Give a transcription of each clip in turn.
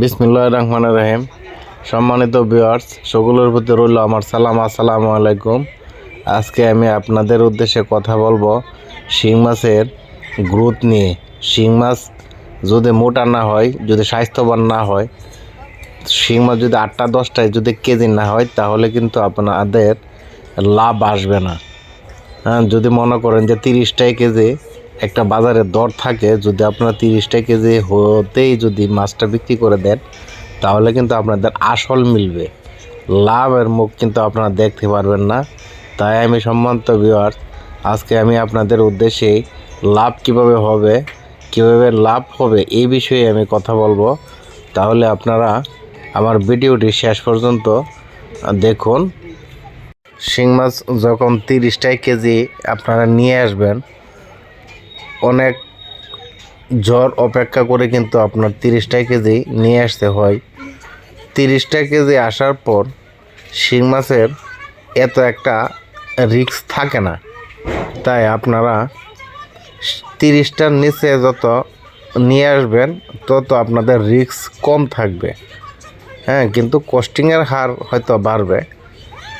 বিসমুল্লাহ রহমান রহিম। সম্মানিত ভিউয়ার্স সকলের প্রতি রইল আমার সালাম। আসসালামু আলাইকুম। আজকে আমি আপনাদের উদ্দেশ্যে কথা বলব শিং মাছের গ্রোথ নিয়ে। শিং মাছ যদি মোটা না হয়, যদি স্বাস্থ্যবান না হয়, শিং মাছ যদি আটটা, দশটায় যদি কেজি না হয়, তাহলে কিন্তু আপনাদের লাভ আসবে না। হ্যাঁ যদি মনে করেন যে তিরিশটায় কেজি একটা বাজারে দর থাকে, যদি আপনারা তিরিশটা কেজি হতেই যদি মাছটা বিক্রি করে দেন, তাহলে কিন্তু আপনাদের আসল মিলবে। লাভের মুখ কিন্তু আপনারা দেখতে পারবেন না। তাই আমি সম্মানিত ভিউয়ার্স আজকে আমি আপনাদের উদ্দেশ্যে লাভ কীভাবে হবে, কীভাবে লাভ হবে এই বিষয়ে আমি কথা বলব। তাহলে আপনারা আমার ভিডিওটি শেষ পর্যন্ত দেখুন। শিং মাছ যখন তিরিশটাই কেজি আপনারা নিয়ে আসবেন অনেক জ্বর অপেক্ষা করে কিন্তু আপনার তিরিশটা কেজি নিয়ে আসতে হয়। তিরিশটা কেজি আসার পর শিং মাছের এত একটা রিস্ক থাকে না। তাই আপনারা তিরিশটার নিচে যত নিয়ে আসবেন, তত আপনাদের রিস্ক কম থাকবে। হ্যাঁ কিন্তু কস্টিংয়ের হার হয়তো বাড়বে,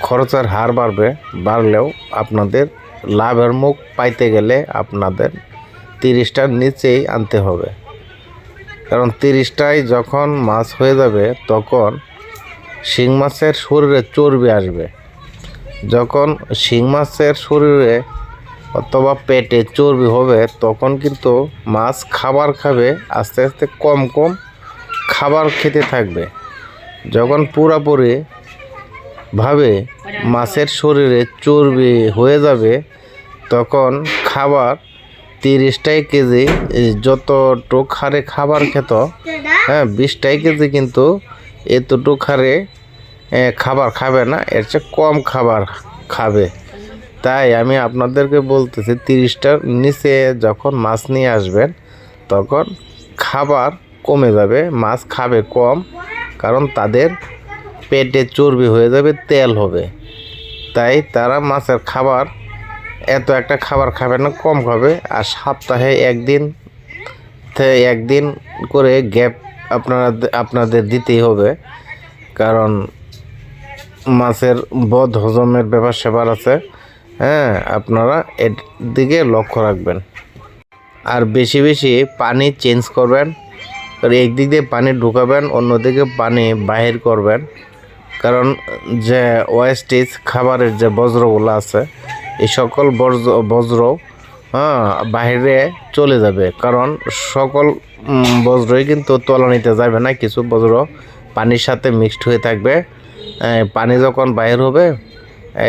খরচের হার বাড়বে, বাড়লেও আপনাদের লাভের মুখ পাইতে গেলে আপনাদের তিরিশটার নিচেই আনতে হবে। কারণ তিরিশটায় যখন মাছ হয়ে যাবে, তখন শিং মাছের শরীরে চর্বি আসবে। যখন শিং মাছের শরীরে অথবা পেটে চর্বি হবে, তখন কিন্তু মাছ খাবার খাবে, আস্তে আস্তে কম কম খাবার খেতে থাকবে। যখন পুরাপুরি ভাবে মাছের শরীরে চর্বি হয়ে যাবে, তখন খাবার তিরিশটাই কেজি যতটুক হারে খাবার খেত হ্যাঁ বিশটাই কেজি কিন্তু এতটুক হারে খাবার খাবে না, এর চেয়ে কম খাবার খাবে। তাই আমি আপনাদেরকে বলতেছি, তিরিশটার নিচে যখন মাছ নিয়ে আসবেন, তখন খাবার কমে যাবে, মাছ খাবে কম, কারণ তাদের পেটে চর্বি হয়ে যাবে, তেল হবে। তাই তারা মাছের খাবার এত একটা খাবার খাবে না, কম খাবে আর সপ্তাহে একদিন একদিন করে গ্যাপ আপনারা আপনাদের দিতেই হবে। কারণ মাছের বদ হজমের ব্যাপার স্যাপার আছে। হ্যাঁ আপনারা এর দিকে লক্ষ্য রাখবেন। আর বেশি বেশি পানি চেঞ্জ করবেন। আর একদিক দিয়ে পানি ঢুকাবেন, অন্যদিকে পানি বাহির করবেন। কারণ যে ওয়েস্টেজ খাবারের যে বজ্রগুলো আছে এই সকল বজ্র বজ্র হ্যাঁ বাইরে চলে যাবে। কারণ সকল বজ্রই কিন্তু তলানিতে যাবে না, কিছু বজ্র পানির সাথে মিক্সড হয়ে থাকবে। পানি যখন বাইর হবে,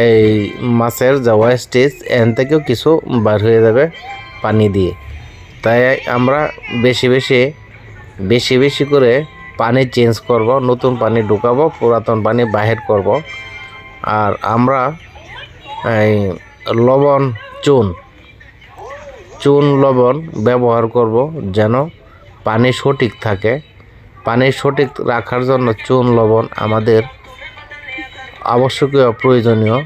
এই মাছের যে স্টেজ এন থেকেও কিছু বার হয়ে যাবে পানি দিয়ে। তাই আমরা বেশি বেশি বেশি বেশি করে পানি চেঞ্জ করব, নতুন পানি ঢুকাবো, পুরাতন পানি বাহির করব। আর আমরা, এই লবণ, চুন। চুন, লবণ ব্যবহার করব যেন পানি সঠিক থাকে। পানি সঠিক রাখার জন্য চুন, লবণ আমাদের আবশ্যকীয়, প্রয়োজনীয়,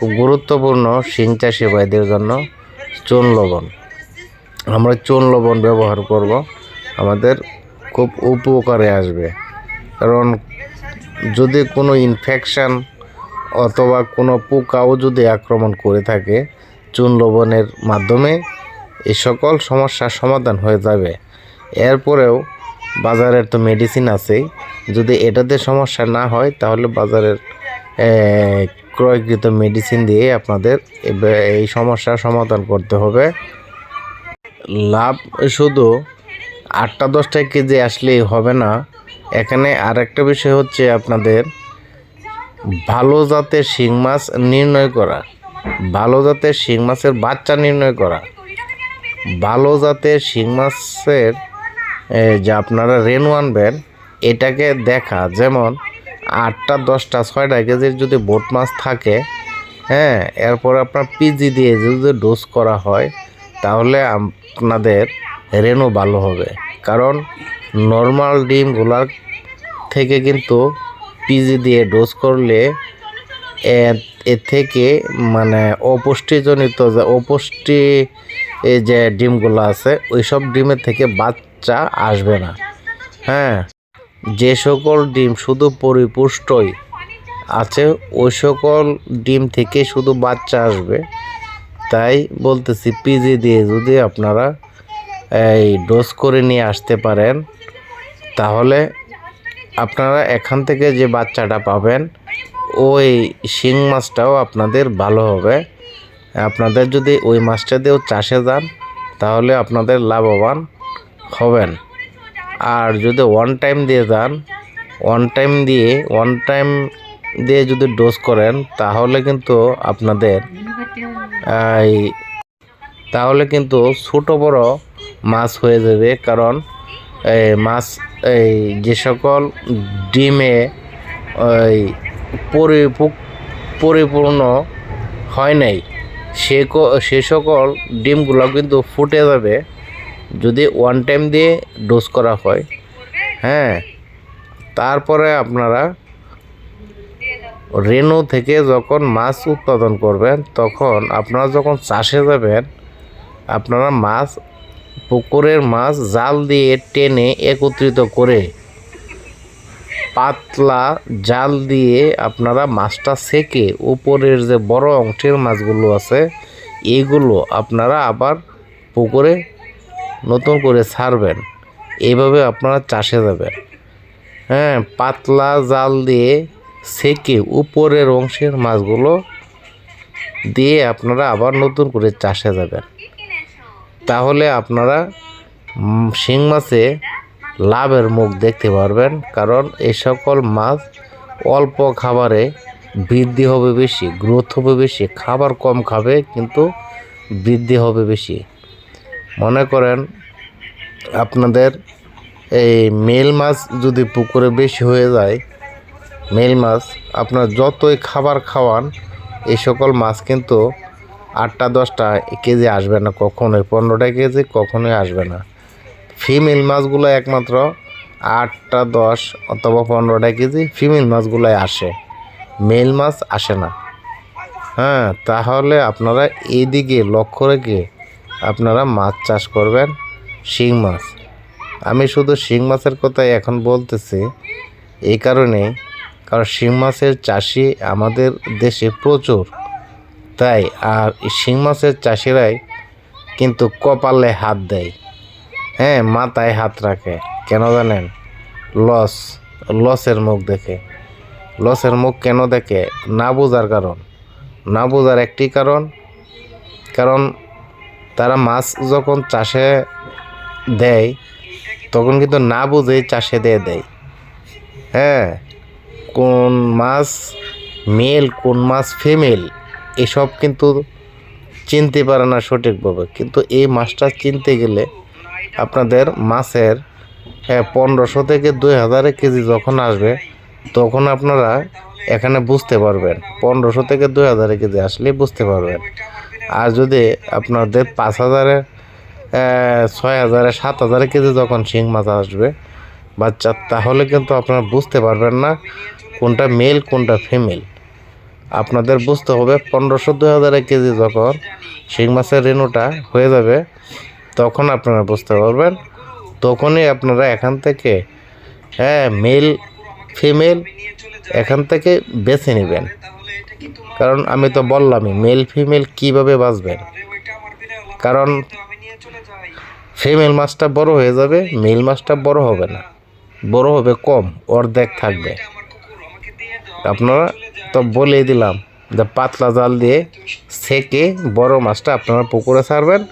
খুব গুরুত্বপূর্ণ শিং চাষি ভাইদের জন্য চুন, লবণ। আমরা চুন, লবণ ব্যবহার করব, আমাদের খুব উপকারে আসবে। কারণ যদি কোনো ইনফেকশান অথবা কোনো পোকাও যদি আক্রমণ করে থাকে চুন লবণের মাধ্যমে এই সকল সমস্যার সমাধান হয়ে যাবে। এরপরেও বাজারের তো মেডিসিন আছেই। যদি এটাতে সমস্যা না হয়, তাহলে বাজারের ক্রয়কৃত মেডিসিন দিয়ে আপনাদের এই সমস্যার সমাধান করতে হবে। লাভ শুধু আটটা দশটা কেজি আসলেই হবে না। এখানে আরেকটা বিষয় হচ্ছে আপনাদের ভালো জাতের শিং মাছ নির্ণয় করা। ভালো জাতের শিং মাছের বাচ্চা নির্ণয় করা। ভালো জাতের শিং মাছের যে আপনারা রেনু আনবেন এটাকে দেখা। যেমন আটটা, দশটা, ছয়টা কেজির যদি বোট মাছ থাকে হ্যাঁ এরপর আপনার পিজি দিয়ে যদি ডোজ করা হয়, তাহলে আপনাদের রেনু ভালো হবে। কারণ নর্মাল ডিমগুলার থেকে কিন্তু পিজি দিয়ে ডোজ করলে এ- থেকে মানে অপুষ্টিজনিত যে অপুষ্টি এই যে ডিমগুলো আছে ওই সব ডিমের থেকে বাচ্চা আসবে না। হ্যাঁ যে সকল ডিম শুধু পরিপুষ্টই আছে, ওই সকল ডিম থেকে শুধু বাচ্চা আসবে। তাই বলতেছি, পিজি দিয়ে যদি আপনারা এই ডোজ করে নিয়ে আসতে পারেন, তাহলে আপনারা এখান থেকে যে বাচ্চাটা পাবেন, ওই শিং মাছটাও আপনাদের ভালো হবে। আপনাদের যদি ওই মাছটা দিয়েও চাষে যান, তাহলে আপনাদের লাভবান হবেন। আর যদি ওয়ান টাইম দিয়ে যান ওয়ান টাইম দিয়ে ওয়ান টাইম দিয়ে যদি ডোজ করেন, তাহলে কিন্তু আপনাদের, এই, তাহলে কিন্তু ছোটো বড় মাছ হয়ে যাবে। কারণ মাছ এই যে সকল ডিমে ওই পরিপূ- পরিপূর্ণ হয় নাই, সে সে সকল ডিমগুলো কিন্তু ফুটে যাবে যদি ওয়ান টাইম দিয়ে ডোজ করা হয়। হ্যাঁ তারপরে আপনারা রেনু থেকে যখন মাছ উৎপাদন করবেন, তখন আপনারা যখন চাষে যাবেন, আপনারা মাছ পুকুরের মাছ জাল দিয়ে টেনে একত্রিত করে পাতলা জাল দিয়ে আপনারা মাছটা সেকে উপরের যে বড় অংশের মাছগুলো আছে এইগুলো আপনারা আবার পুকুরে নতুন করে ছাড়বেন। এইভাবে আপনারা চাষে যাবেন। হ্যাঁ পাতলা জাল দিয়ে সেকে উপরের অংশের মাছগুলো দিয়ে আপনারা আবার নতুন করে চাষে যাবেন। তাহলে আপনারা শিং মাছে লাভের মুখ দেখতে পারবেন, কারণ এই সকল মাছ অল্প খাবারে বৃদ্ধি হবে বেশি গ্রোথ হবে বেশি, খাবার কম খাবে কিন্তু বৃদ্ধি হবে বেশি। মনে করেন আপনাদের এই মেল মাছ যদি পুকুরে বেশি হয়ে যায়, মেল মাছ আপনার যতই খাবার খাওয়ান এই সকল মাছ কিন্তু আটটা, দশটা কেজি আসবে না কখনোই, পনেরোটা কেজি কখনোই আসবে না। ফিমেল মাছগুলো একমাত্র আটটা, দশ অথবা পনেরোটা কেজি ফিমেল মাছগুলোই আসে। মেল মাছ আসে না। হ্যাঁ তাহলে আপনারা এইদিকে লক্ষ্য রেখে আপনারা মাছ চাষ করবেন, শিং মাছ। আমি শুধু শিং মাছের কথাই এখন বলতেছি, এই কারণে কারণ শিং মাছের চাষি আমাদের দেশে প্রচুর। তাই আর শিং মাছের চাষিরাই কিন্তু কপালে হাত দেয়। হ্যাঁ মাথায় হাত রাখে। কেন জানেন? লস, লসের মুখ দেখে। লসের মুখ কেন দেখে? না বোঝার কারণ। না বোঝার একটি কারণ কারণ তারা মাছ যখন চাষে দেয়, তখন কিন্তু না বুঝেই চাষে দিয়ে দেয়। হ্যাঁ কোন মাছ মেল কোন মাছ ফিমেল এসব কিন্তু চিনতে পারে না সঠিকভাবে। কিন্তু এই মাছটা চিনতে গেলে আপনাদের মাছের হ্যাঁ পনেরোশো থেকে দুই হাজারে কেজি যখন আসবে, তখন আপনারা এখানে বুঝতে পারবেন। পনেরোশো থেকে দুই হাজারে কেজি আসলে বুঝতে পারবেন। আর যদি আপনাদের পাঁচ হাজারে ছয় হাজারে, সাত হাজারে কেজি যখন শিং মাছ আসবে, বাচ্চা, তাহলে কিন্তু আপনারা বুঝতে পারবেন না কোনটা মেল কোনটা ফিমেল আপনাদের বুঝতে হবে, পনেরোশো, দুই হাজারে কেজি যখন শিং মাছের রেণুটা হয়ে যাবে, তখন আপনারা বুঝতে পারবেন। তখনই আপনারা এখান থেকে হ্যাঁ মেল ফিমেল এখান থেকে বেছে নেবেন। কারণ আমি তো বললামই মেল ফিমেল কীভাবে বাঁচবেন? কারণ ফিমেল মাছটা বড় হয়ে যাবে মেল মাছটা বড় হবে না। বড় হবে কম, অর্ধেক থাকবে। আপনারা তো বলেই দিলাম যে পাতলা জাল দিয়ে সেকে বড় মাছটা আপনারা পুকুরে ছাড়বেন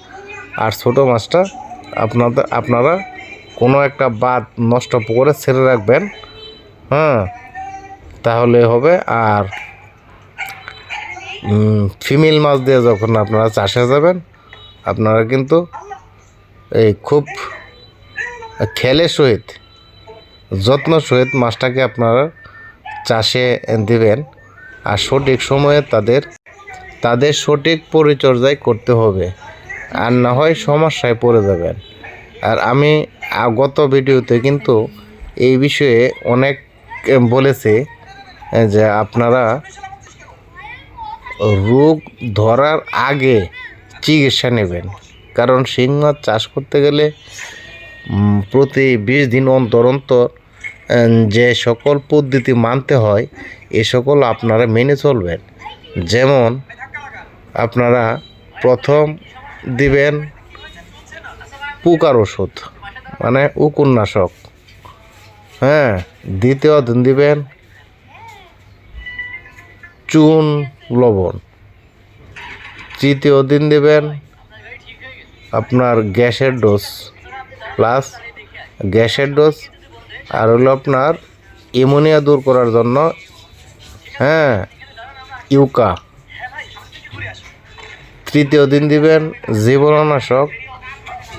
আর ছোট মাছটা আপনাদের, আপনারা কোনো একটা বাদ নষ্ট পুকুরে ছেড়ে রাখবেন। হ্যাঁ তাহলে হবে। আর ফিমেল মাছ দিয়ে যখন আপনারা চাষে যাবেন, আপনারা কিন্তু এই খুব খেলে সহিত, যত্ন সহিত মাছটাকে আপনারা চাষে দিবেন। আর সঠিক সময়ে তাদের তাদের সঠিক পরিচর্যায় করতে হবে। আর না হয় সমস্যায় পড়ে যাবেন। আর আমি গত ভিডিওতে কিন্তু এই বিষয়ে অনেক বলেছি যে আপনারা রোগ ধরার আগে চিকিৎসা নেবেন। কারণ শিং মাছ চাষ করতে গেলে প্রতি বিশ দিন অন্তর অন্তর যে সকল পদ্ধতি মানতে হয় এ সকল আপনারা মেনে চলবেন। যেমন আপনারা প্রথম দিবেন পোকার ওষুধ মানে উকুন্নাশক হ্যাঁ দ্বিতীয় দিন দিবেন চুন লবণ। তৃতীয় দিন দিবেন আপনার গ্যাসের ডোজ, প্লাস গ্যাসের ডোজ, আর হলো আপনার ইমোনিয়া দূর করার জন্য হ্যাঁ ইউকা। তৃতীয় দিন দিবেন জীবাণুনাশক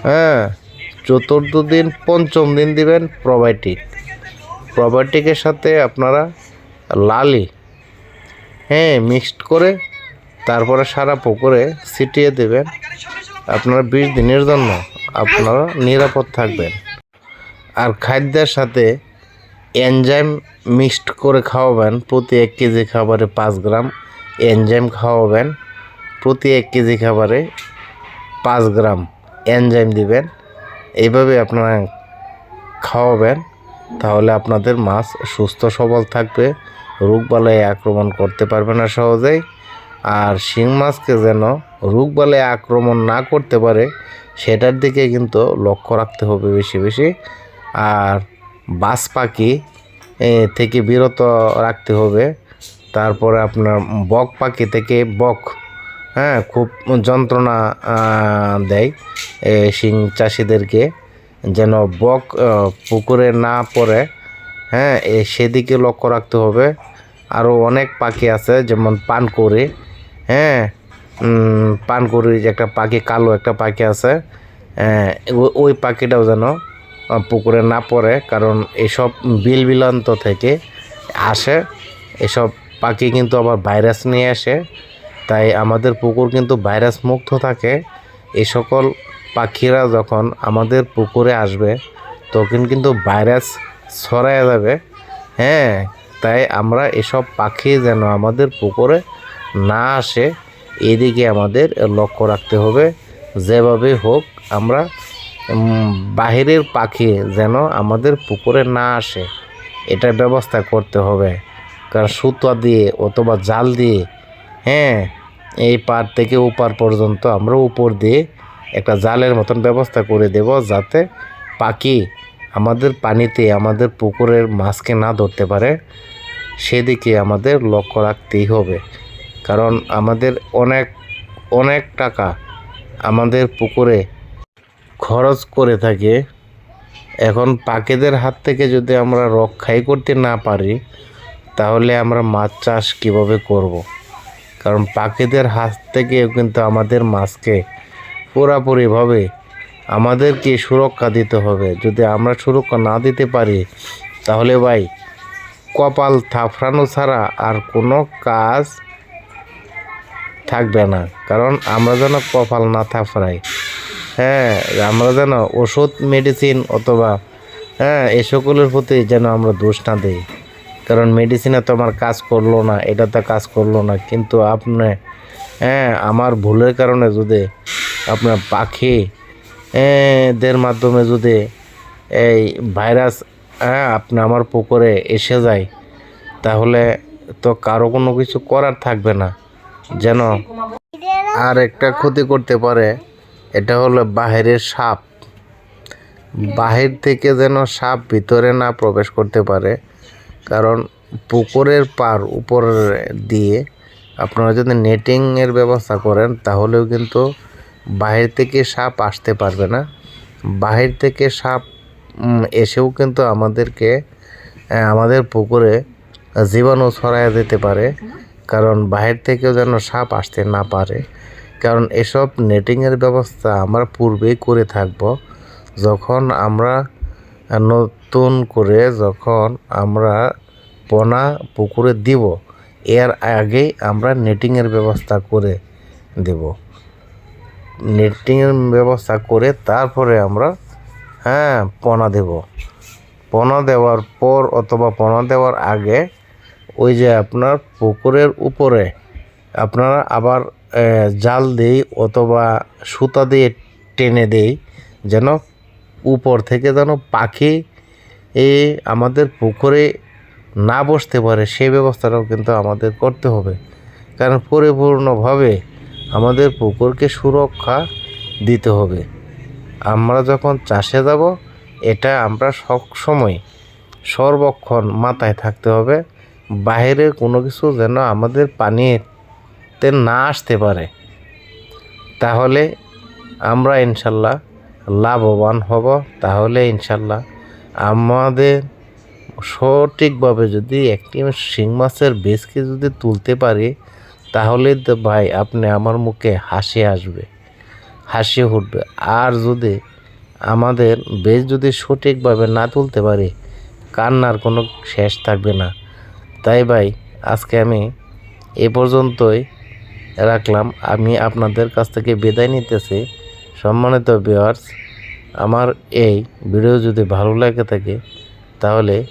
হ্যাঁ চতুর্থ দিন, পঞ্চম দিন দিবেন প্রোবায়োটিক। প্রোবায়োটিকের সাথে আপনারা লালি হ্যাঁ মিক্সড করে তারপরে সারা পুকুরে ছিটিয়ে দেবেন আপনারা বিশ দিনের জন্য। আপনারা নিরাপদ থাকবেন। আর খাদ্যের সাথে এনজাইম মিক্সড করে খাওয়াবেন। প্রতি এক কেজি খাবারে পাঁচ গ্রাম এনজাইম খাওয়াবেন। প্রতি এক কেজি খাবারে পাঁচ গ্রাম এনজাইম দিবেন। এইভাবে আপনারা খাওয়াবেন। তাহলে আপনাদের মাছ সুস্থ সবল থাকবে। রোগবালাই আক্রমণ করতে পারবে না সহজেই। আর শিং মাছকে যেন রোগবালাই আক্রমণ না করতে পারে, সেটার দিকে কিন্তু লক্ষ্য রাখতে হবে বেশি বেশি। আর বাস পাখি থেকে বিরত রাখতে হবে। তারপরে আপনার বক পাখি থেকে বক হ্যাঁ খুব যন্ত্রণা দেয়। শিং চাষিদেরকে যেন বক পুকুরে না পড়ে হ্যাঁ সেদিকে লক্ষ্য রাখতে হবে। আরও অনেক পাখি আছে যেমন পানকৌড়ি হ্যাঁ পানকৌড়ির যে একটা পাখি কালো একটা পাখি আছে হ্যাঁ, ওই পাখিটাও যেন পুকুরে না পড়ে, কারণ এসব বিল বিলান্ত থেকে আসে। এসব পাখি কিন্তু আবার ভাইরাস নিয়ে আসে। তাই আমাদের পুকুর কিন্তু ভাইরাস মুক্ত থাকে। এই সকল পাখিরা যখন আমাদের পুকুরে আসবে, তখন কিন্তু ভাইরাস ছড়ায় যাবে। হ্যাঁ তাই আমরা এসব পাখি যেন আমাদের পুকুরে না আসে, এদিকে আমাদের লক্ষ্য রাখতে হবে। যেভাবে হোক, আমরা বাহিরের পাখি যেন আমাদের পুকুরে না আসে, এটার ব্যবস্থা করতে হবে। কারণ সুতা দিয়ে অথবা জাল দিয়ে হ্যাঁ এই পার থেকে ওপার পর্যন্ত আমরা উপর দিয়ে একটা জালের মতন ব্যবস্থা করে দেব যাতে পাখি আমাদের পানিতে, আমাদের পুকুরের মাছকে না ধরতে পারে। সেদিকে আমাদের লক্ষ্য রাখতেই হবে। কারণ আমাদের অনেক অনেক টাকা আমাদের পুকুরে খরচ করে থাকে। এখন পাখিদের হাত থেকে যদি আমরা রক্ষাই করতে না পারি, তাহলে আমরা মাছ চাষ কীভাবে করব। কারণ পাখিদের হাত থেকে কিন্তু আমাদের মাছকে পুরাপুরিভাবে আমাদেরকে সুরক্ষা দিতে হবে। যদি আমরা সুরক্ষা না দিতে পারি, তাহলে ভাই, কপাল থাফরানো ছাড়া আর কোনো কাজ থাকবে না। কারণ আমরা যেন কপাল না থাফরাই হ্যাঁ আমরা যেন ওষুধ মেডিসিন অথবা হ্যাঁ এ সকলের প্রতি যেন আমরা দোষ না দিই। কারণ মেডিসিনে তো আমার কাজ করল না এটা তো কাজ করল না। কিন্তু আপনি হ্যাঁ আমার ভুলের কারণে যদি আপনার পাখি দের মাধ্যমে যদি এই ভাইরাস হ্যাঁ আপনি আমার পুকুরে এসে যায় তাহলে তো কারও কোনো কিছু করার থাকবে না। যেন আর একটা ক্ষতি করতে পারে। এটা হলো বাহিরের সাপ। বাহির থেকে যেন সাপ ভিতরে না প্রবেশ করতে পারে, কারণ পুকুরের পার উপর দিয়ে আপনারা যদি নেটিংয়ের ব্যবস্থা করেন, তাহলেও কিন্তু বাহির থেকে সাপ আসতে পারবে না। বাহির থেকে সাপ এসেও কিন্তু আমাদেরকে আমাদের পুকুরে জীবাণু ছড়ায় দিতে পারে, কারণ বাহির থেকেও যেন সাপ আসতে না পারে। কারণ এসব নেটিংয়ের ব্যবস্থা আমরা পূর্বেই করে থাকব। যখন আমরা নতুন করে যখন আমরা পোনা পুকুরে দিব, এর আগেই আমরা নেটিংয়ের ব্যবস্থা করে দেব। নেটিংয়ের ব্যবস্থা করে তারপরে আমরা হ্যাঁ পোনা দেব। পোনা দেওয়ার পর অথবা পোনা দেওয়ার আগে ওই যে আপনার পুকুরের উপরে আপনারা আবার জাল দিই অথবা সুতা দিয়ে টেনে দেই, যেন উপর থেকে যেন পাখি এ আমাদের পুকুরে না বসতে পারে সেই ব্যবস্থাটাও কিন্তু আমাদের করতে হবে। কারণ পরিপূর্ণভাবে আমাদের পুকুরকে সুরক্ষা দিতে হবে। আমরা যখন চাষে যাব, এটা আমরা সবসময় সর্বক্ষণ মাথায় থাকতে হবে। বাইরের কোনো কিছু যেন আমাদের পানিতে না আসতে পারে, তাহলে আমরা ইনশাল্লাহ লাভবান হব। তাহলে ইনশাল্লাহ আমাদের সঠিকভাবে যদি একটি শিং মাছের বীজকে যদি তুলতে পারি, তাহলে তো ভাই আপনি আমার মুখে হাসি আসবে, হাসি উঠবে। আর যদি আমাদের বেশ যদি সঠিকভাবে না তুলতে পারি, কান্নার কোনো শেষ থাকবে না। তাই ভাই, আজকে আমি এ পর্যন্তই। রাখলাম। আমি আপনাদের কাছ থেকে বিদায় নিতেছি। সম্মানিত ভিওয়ার্স আমার এই ভিডিও যদি ভালো লাগে থাকে, তাহলে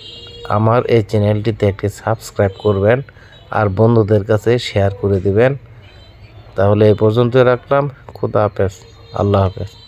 আমার এই চ্যানেলটিতে একটি সাবস্ক্রাইব করবেন আর বন্ধুদের কাছে শেয়ার করে দিবেন। তাহলে এই পর্যন্ত রাখলাম। খুদা হাফেজ। আল্লাহ হাফেজ।